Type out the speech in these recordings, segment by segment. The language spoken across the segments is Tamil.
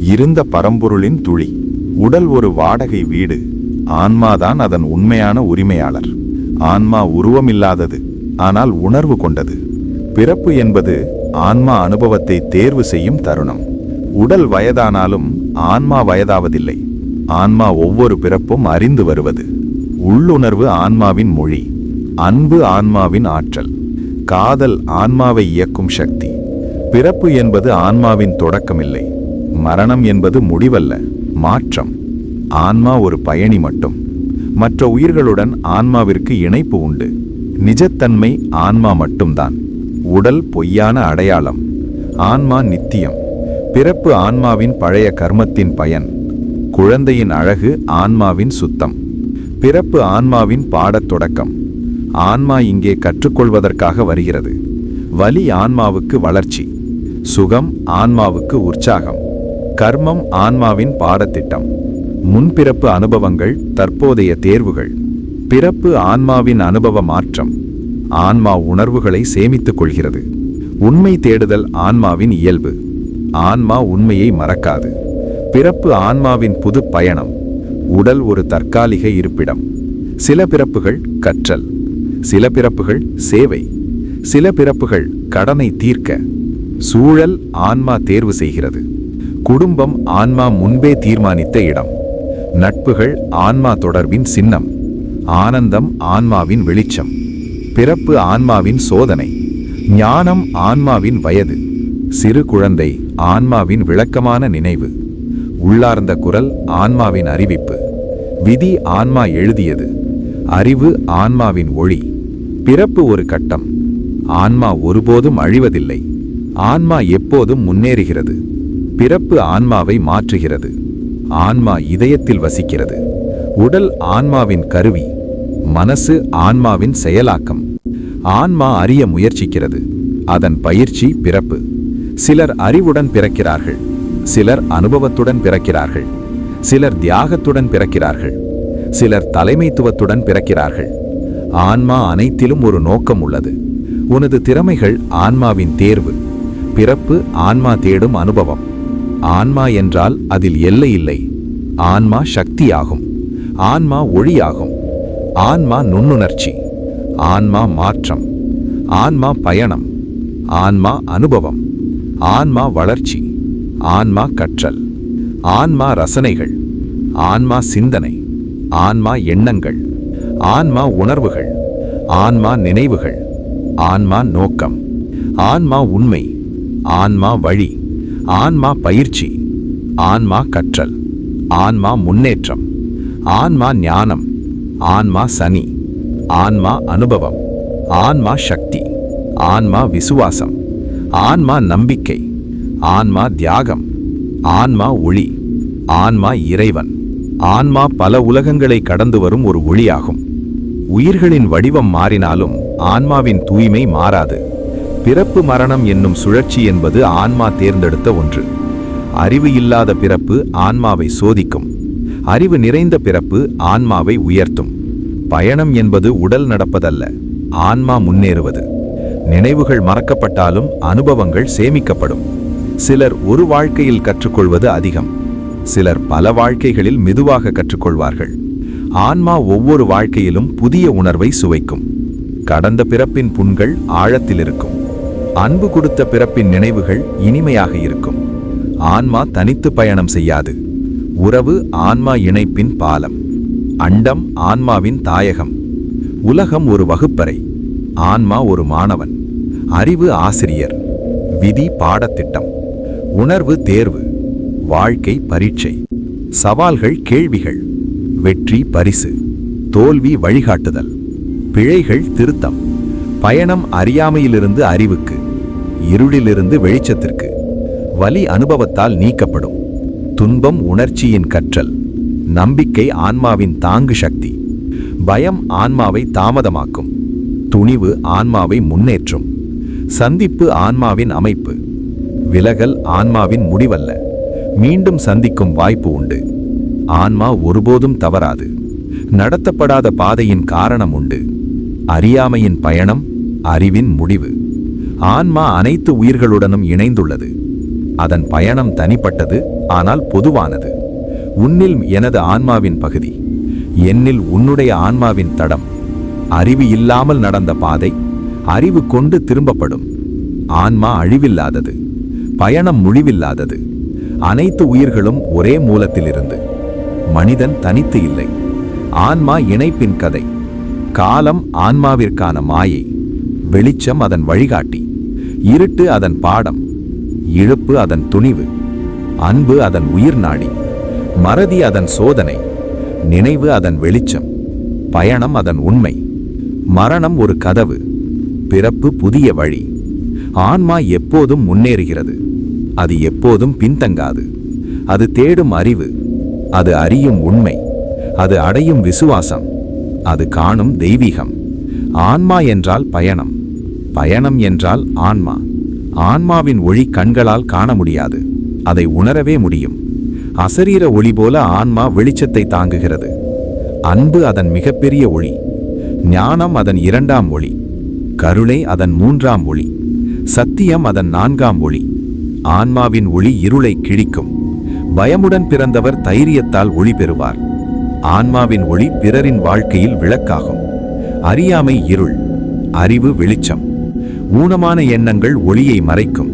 இருந்த பரம்பொருளின் துளி. உடல் ஒரு வாடகை வீடு. ஆன்மாதான் அதன் உண்மையான உரிமையாளர். ஆன்மா உருவமில்லாதது ஆனால் உணர்வு கொண்டது. பிறப்பு என்பது ஆன்மா அனுபவத்தை தேர்வு செய்யும் தருணம். உடல் வயதானாலும் ஆன்மா வயதாவதில்லை. ஆன்மா ஒவ்வொரு பிறப்பும் அறிந்து வருவது. உள்ளுணர்வு ஆன்மாவின் மொழி. அன்பு ஆன்மாவின் ஆற்றல். காதல் ஆன்மாவை இயக்கும் சக்தி. பிறப்பு என்பது ஆன்மாவின் தொடக்கமில்லை. மரணம் என்பது முடிவல்ல மாற்றம். ஆன்மா ஒரு பயணி மட்டும். மற்ற உயிர்களுடன் ஆன்மாவிற்கு இணைப்பு உண்டு. நிஜத்தன்மை ஆன்மா மட்டும்தான். உடல் பொய்யான அடையாளம். ஆன்மா நித்தியம். பிறப்பு ஆன்மாவின் பழைய கர்மத்தின் பயன். குழந்தையின் அழகு ஆன்மாவின் சுத்தம். பிறப்பு ஆன்மாவின் பாடத் தொடக்கம். ஆன்மா இங்கே கற்றுக்கொள்வதற்காக வருகிறது. வலி ஆன்மாவுக்கு வளர்ச்சி. சுகம் ஆன்மாவுக்கு உற்சாகம். கர்மம் ஆன்மாவின் பாடத்திட்டம். முன்பிறப்பு அனுபவங்கள் தற்போதைய தேர்வுகள். பிறப்பு ஆன்மாவின் அனுபவ மாற்றம். ஆன்மா உணர்வுகளை சேமித்துக் கொள்கிறது. உண்மை தேடுதல் ஆன்மாவின் இயல்பு. ஆன்மா உண்மையை மறக்காது. பிறப்பு ஆன்மாவின் புது பயணம். உடல் ஒரு தற்காலிக இருப்பிடம். சில பிறப்புகள் கற்றல். சில பிறப்புகள் சேவை. சில பிறப்புகள் கடனை தீர்க்க. சூழல் ஆன்மா தேர்வு செய்கிறது. குடும்பம் ஆன்மா முன்பே தீர்மானித்த இடம். நட்புகள் ஆன்மா தொடர்பின் சின்னம். ஆனந்தம் ஆன்மாவின் வெளிச்சம். பிறப்பு ஆன்மாவின் சோதனை. ஞானம் ஆன்மாவின் வயது. சிறு குழந்தை ஆன்மாவின் விளக்கமான நினைவு. உள்ளார்ந்த குரல் ஆன்மாவின் அறிவிப்பு. விதி ஆன்மா எழுதியது. அறிவு ஆன்மாவின் ஒளி. பிறப்பு ஒரு கட்டம். ஆன்மா ஒருபோதும் அழிவதில்லை. ஆன்மா எப்போதும் முன்னேறுகிறது. பிறப்பு ஆன்மாவை மாற்றுகிறது. ஆன்மா இதயத்தில் வசிக்கிறது. உடல் ஆன்மாவின் கருவி மனசு ஆன்மாவின் செயலாக்கம். ஆன்மா அறிய முயற்சிக்கிறது. அதன் பயிற்சி பிறப்பு. சிலர் அறிவுடன் பிறக்கிறார்கள். சிலர் அனுபவத்துடன் பிறக்கிறார்கள். சிலர் தியாகத்துடன் பிறக்கிறார்கள். சிலர் தலைமைத்துவத்துடன் பிறக்கிறார்கள். ஆன்மா அனைத்திலும் ஒரு நோக்கம் உள்ளது. உனது திறமைகள் ஆன்மாவின் தேர்வு. பிறப்பு ஆன்மா தேடும் அனுபவம். ஆன்மா என்றால் அதில் எல்லை இல்லை. ஆன்மா சக்தியாகும். ஆன்மா ஒளியாகும். ஆன்மா நுண்ணுணர்ச்சி. ஆன்மா மாற்றம். ஆன்மா பயணம். ஆன்மா அனுபவம். ஆன்மா வளர்ச்சி. ஆன்மா கற்றல். ஆன்மா ரசனைகள். ஆன்மா சிந்தனை. ஆன்மா எண்ணங்கள். ஆன்மா உணர்வுகள். ஆன்மா நினைவுகள். ஆன்மா நோக்கம். ஆன்மா உண்மை. ஆன்மா வழி. ஆன்மா பயிற்சி ஆன்மா கற்றல் ஆன்மா முன்னேற்றம் ஆன்மா ஞானம் ஆன்மா சனி ஆன்மா அனுபவம் ஆன்மா சக்தி ஆன்மா விசுவாசம் ஆன்மா நம்பிக்கை ஆன்மா தியாகம் ஆன்மா ஒளி ஆன்மா இறைவன் ஆன்மா பல உலகங்களை கடந்து வரும் ஒரு ஒளியாகும். உயிர்களின் வடிவம் மாறினாலும் ஆன்மாவின் தூய்மை மாறாது. பிறப்பு மரணம் என்னும் சுழற்சி என்பது ஆன்மா தேர்ந்தெடுத்த ஒன்று. அறிவு இல்லாத பிறப்பு ஆன்மாவை சோதிக்கும். அறிவு நிறைந்த பிறப்பு ஆன்மாவை உயர்த்தும். பயணம் என்பது உடல் நடப்பதல்ல ஆன்மா முன்னேறுவது. நினைவுகள் மறக்கப்பட்டாலும் அனுபவங்கள் சேமிக்கப்படும். சிலர் ஒரு வாழ்க்கையில் கற்றுக்கொள்வது அதிகம். சிலர் பல வாழ்க்கைகளில் மெதுவாக கற்றுக்கொள்வார்கள். ஆன்மா ஒவ்வொரு வாழ்க்கையிலும் புதிய உணர்வை சுவைக்கும். கடந்த பிறப்பின் புண்கள் ஆழத்தில் இருக்கும். அன்பு கொடுத்த பிறப்பின் நினைவுகள் இனிமையாக இருக்கும். ஆன்மா தனித்து பயணம் செய்யாது. உறவு ஆன்மா இணைப்பின் பாலம். அண்டம் ஆன்மாவின் தாயகம். உலகம் ஒரு வகுப்பறை. ஆன்மா ஒரு மாணவன். அறிவு ஆசிரியர். விதி பாடத்திட்டம். உணர்வு தேர்வு. வாழ்க்கை பரீட்சை. சவால்கள் கேள்விகள். வெற்றி பரிசு. தோல்வி வழிகாட்டுதல். பிழைகள் திருத்தம். பயணம் அறியாமையிலிருந்து அறிவுக்கு. இருளிலிருந்து வெளிச்சத்திற்கு. வலி அனுபவத்தால் நீக்கப்படும். துன்பம் உணர்ச்சியின் கற்றல். நம்பிக்கை ஆன்மாவின் தாங்கு சக்தி. பயம் ஆன்மாவை தாமதமாக்கும். துணிவு ஆன்மாவை முன்னேற்றும். சந்திப்பு ஆன்மாவின் அமைப்பு. விலகல் ஆன்மாவின் முடிவல்ல. மீண்டும் சந்திக்கும் வாய்ப்பு உண்டு. ஆன்மா ஒருபோதும் தவறாது. நடத்தப்படாத பாதையின் காரணம் உண்டு. அறியாமையின் பயணம் அறிவின் முடிவு. ஆன்மா அனைத்து உயிர்களுடனும் இணைந்துள்ளது. அதன் பயணம் தனிப்பட்டது ஆனால் பொதுவானது. உன்னில் எனது ஆன்மாவின் பகுதி என்னில் உன்னுடைய ஆன்மாவின் தடம். அறிவு இல்லாமல் நடந்த பாதை அறிவு கொண்டு திரும்பப்படும். ஆன்மா அழிவில்லாதது பயணம் முழிவில்லாதது. அனைத்து உயிர்களும் ஒரே மூலத்திலிருந்து. மனிதன் தனித்து இல்லை. ஆன்மா இணைப்பின் கதை காலம் ஆன்மாவிற்கான மாயை வெளிச்சம் அதன் வழிகாட்டி. இருட்டு அதன் பாடம் இழுப்பு அதன் துணிவு அன்பு அதன் உயிர் நாடி மறதி அதன் சோதனை நினைவு அதன் வெளிச்சம் பயணம் அதன் உண்மை மரணம் ஒரு கதவு பிறப்பு புதிய வழி ஆன்மா எப்போதும் முன்னேறுகிறது அது எப்போதும் பின்தங்காது அது தேடும் அறிவு அது அறியும் உண்மை அது அடையும் விசுவாசம் அது காணும் தெய்வீகம் ஆன்மா என்றால் பயணம். பயணம் என்றால் ஆன்மா. ஆன்மாவின் ஒளி கண்களால் காண முடியாது. அதை உணரவே முடியும். அசரீர ஒளி போல ஆன்மா வெளிச்சத்தை தாங்குகிறது. அன்பு அதன் மிகப்பெரிய ஒளி. ஞானம் அதன் இரண்டாம் ஒளி. கருணை அதன் மூன்றாம் ஒளி. சத்தியம் அதன் நான்காம் ஒளி. ஆன்மாவின் ஒளி இருளை கிழிக்கும். பயமுடன் பிறந்தவர் தைரியத்தால் ஒளி பெறுவார். ஆன்மாவின் ஒளி பிறரின் வாழ்க்கையில் விளக்காகும். அறியாமை இருள். அறிவு வெளிச்சம். ஊனமான எண்ணங்கள் ஒளியை மறைக்கும்.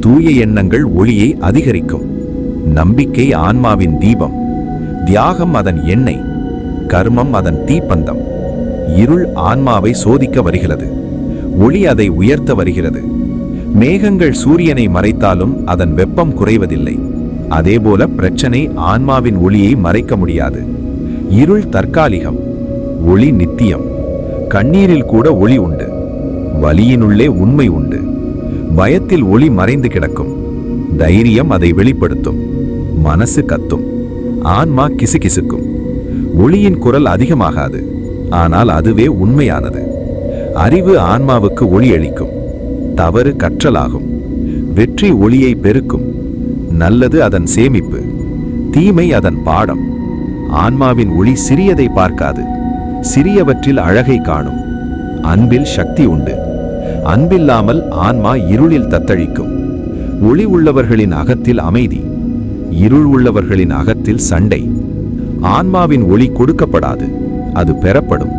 தூய எண்ணங்கள் ஒளியை அதிகரிக்கும். நம்பிக்கை ஆன்மாவின் தீபம். தியாகம் அதன் எண்ணெய். கர்மம் அதன் தீப்பந்தம். இருள் ஆன்மாவை சோதிக்க வருகிறது. ஒளி அதை உயர்த்த வருகிறது. மேகங்கள் சூரியனை மறைத்தாலும் அதன் வெப்பம் குறைவதில்லை. அதேபோல பிரச்சனை ஆன்மாவின் ஒளியை மறைக்க முடியாது. இருள் தற்காலிகம். ஒளி நித்தியம். கண்ணீரில் கூட ஒளி உண்டு. வலியினுள்ளே உண்மை உண்டு. பயத்தில் ஒளி மறைந்து கிடக்கும். தைரியம் அதை வெளிப்படுத்தும். மனசு கத்தும். ஆன்மா கிசுகிசுக்கும். ஒளியின் குரல் அதிகமாகாது. ஆனால் அதுவே உண்மையானது. அறிவு ஆன்மாவுக்கு ஒளி அளிக்கும். தவறு கற்றலாகும். வெற்றி ஒளியை பெருக்கும். நல்லது அதன் சேமிப்பு. தீமை அதன் பாடம். ஆன்மாவின் ஒளி சிறியதை பார்க்காது. சிறியவற்றில் அழகை காணும். அன்பில் சக்தி உண்டு. அன்பில்லாமல் ஆன்மா இருளில் தத்தளிக்கும். ஒளி உள்ளவர்களின் அகத்தில் அமைதி. இருள் உள்ளவர்களின் அகத்தில் சண்டை. ஆன்மாவின் ஒளி கொடுக்கப்படாது. அது பெறப்படும்.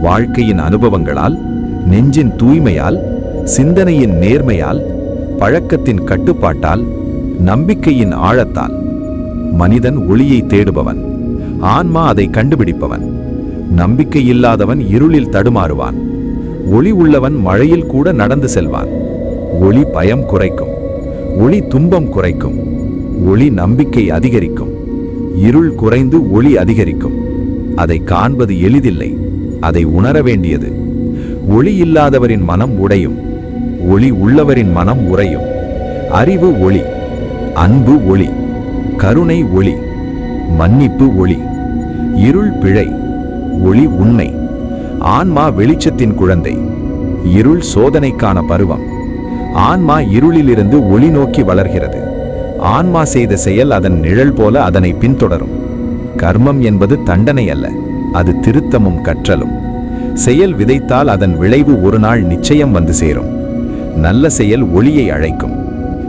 வாழ்க்கையின் அனுபவங்களால் நெஞ்சின் தூய்மையால் சிந்தனையின் நேர்மையால் பழக்கத்தின் கட்டுப்பாட்டால் நம்பிக்கையின் ஆழத்தால். மனிதன் ஒளியை தேடுபவன். ஆன்மா அதை கண்டுபிடிப்பவன். நம்பிக்கை இல்லாதவன் இருளில் தடுமாறுவான். ஒளி உள்ளவன் மழையில் கூட நடந்து செல்வான். ஒளி பயம் குறைக்கும். ஒளி துன்பம் குறைக்கும். ஒளி நம்பிக்கை அதிகரிக்கும். இருள் குறைந்து ஒளி அதிகரிக்கும். அதை காண்பது எளிதில்லை. அதை உணர வேண்டியது. ஒளி இல்லாதவரின் மனம் உடையும். ஒளி உள்ளவரின் மனம் உறையும். அறிவு ஒளி. அன்பு ஒளி. கருணை ஒளி. மன்னிப்பு ஒளி. இருள் பிழை. ஒளி உண்மை. ஆன்மா வெளிச்சத்தின் குழந்தை. இருள் சோதனைக்கான பருவம். ஆன்மா இருளிலிருந்து ஒளி நோக்கி வளர்கிறது. ஆன்மா செய்த செயல் அதன் நிழல் போல அதனை பின்தொடரும். கர்மம் என்பது தண்டனை அல்ல அது திருத்தமும் கற்றலும். செயல் விதைத்தால் அதன் விளைவு ஒரு நாள் நிச்சயம் வந்து சேரும். நல்ல செயல் ஒளியை அழைக்கும்.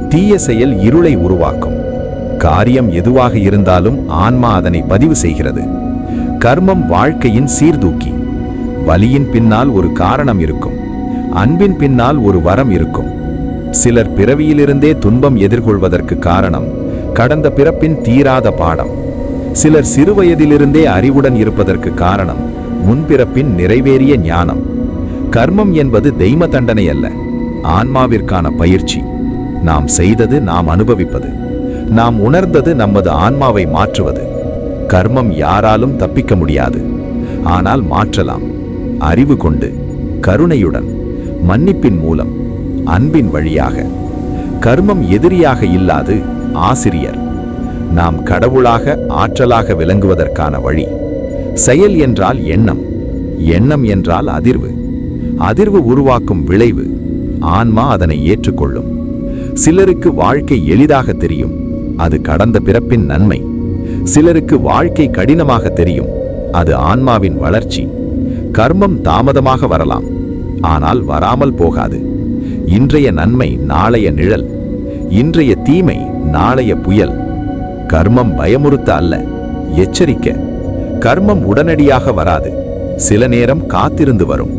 தீய செயல் இருளை உருவாக்கும். காரியம் எதுவாக இருந்தாலும் ஆன்மா அதனை பதிவு செய்கிறது. கர்மம் வாழ்க்கையின் சீர்தூக்கி. வலியின் பின்னால் ஒரு காரணம் இருக்கும். அன்பின் பின்னால் ஒரு வரம் இருக்கும். சிலர் பிறவியிலிருந்தே துன்பம் எதிர்கொள்வதற்கு காரணம் கடந்த பிறப்பின் தீராத பாடம். சிலர் சிறுவயதிலிருந்தே அறிவுடன் இருப்பதற்கு காரணம் முன்பிறப்பின் நிறைவேறிய ஞானம். கர்மம் என்பது தெய்ம தண்டனை அல்ல ஆன்மாவிற்கான பயிற்சி. நாம் செய்தது நாம் அனுபவிப்பது நாம் உணர்ந்தது நமது ஆன்மாவை மாற்றுவது. கர்மம் யாராலும் தப்பிக்க முடியாது ஆனால் மாற்றலாம். அறிவு கொண்டு கருணையுடன் மன்னிப்பின் மூலம் அன்பின் வழியாக கர்மம் எதிரியாக இல்லாது ஆசிரியர். நாம் கடவுளாக ஆற்றலாக விளங்குவதற்கான வழி செயல் என்றால் எண்ணம் எண்ணம் என்றால் அதிர்வு. அதிர்வு உருவாக்கும் விளைவு ஆன்மா அதனை ஏற்றுக்கொள்ளும். சிலருக்கு வாழ்க்கை எளிதாக தெரியும் அது கடந்த பிறப்பின் நன்மை. சிலருக்கு வாழ்க்கை கடினமாக தெரியும் அது ஆன்மாவின் வளர்ச்சி. கர்மம் தாமதமாக வரலாம். ஆனால் வராமல் போகாது. இன்றைய நன்மை நாளைய நிழல். இன்றைய தீமை நாளைய புயல். கர்மம் பயமுறுத்த அல்ல. எச்சரிக்க. கர்மம் உடனடியாக வராது. சில நேரம் காத்திருந்து வரும்.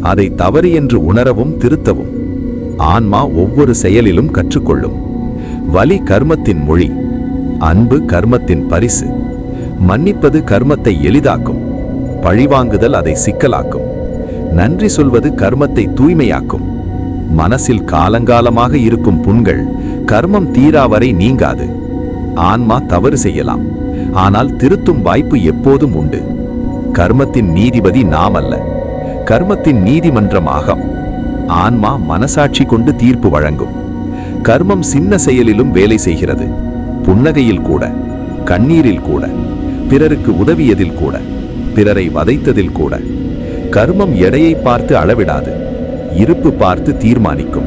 அதை தவறு என்று உணரவும் திருத்தவும். ஆன்மா ஒவ்வொரு செயலிலும் கற்றுக்கொள்ளும். வலி கர்மத்தின் மொழி. அன்பு கர்மத்தின் பரிசு. மன்னிப்பது கர்மத்தை எளிதாக்கும். பழிவாங்குதல் அதை சிக்கலாக்கும். நன்றி சொல்வது கர்மத்தை தூய்மையாக்கும். மனசில் காலங்காலமாக இருக்கும் புண்கள் கர்மம் தீரா வரை நீங்காது. ஆன்மா தவறு செய்யலாம். ஆனால் திருத்தும் வாய்ப்பு எப்போதும் உண்டு. கர்மத்தின் நீதிபதி நாம் அல்ல கர்மத்தின் நீதிமன்றம் ஆகம். ஆன்மா மனசாட்சி கொண்டு தீர்ப்பு வழங்கும். கர்மம் சின்ன செயலிலும் வேலை செய்கிறது. புன்னகையில் கூட கண்ணீரில் கூட பிறருக்கு உதவியதில் கூட. பிறரை வதைத்ததில் கூட. கர்மம் எடையை பார்த்து அளவிடாது. இருப்பு பார்த்து தீர்மானிக்கும்.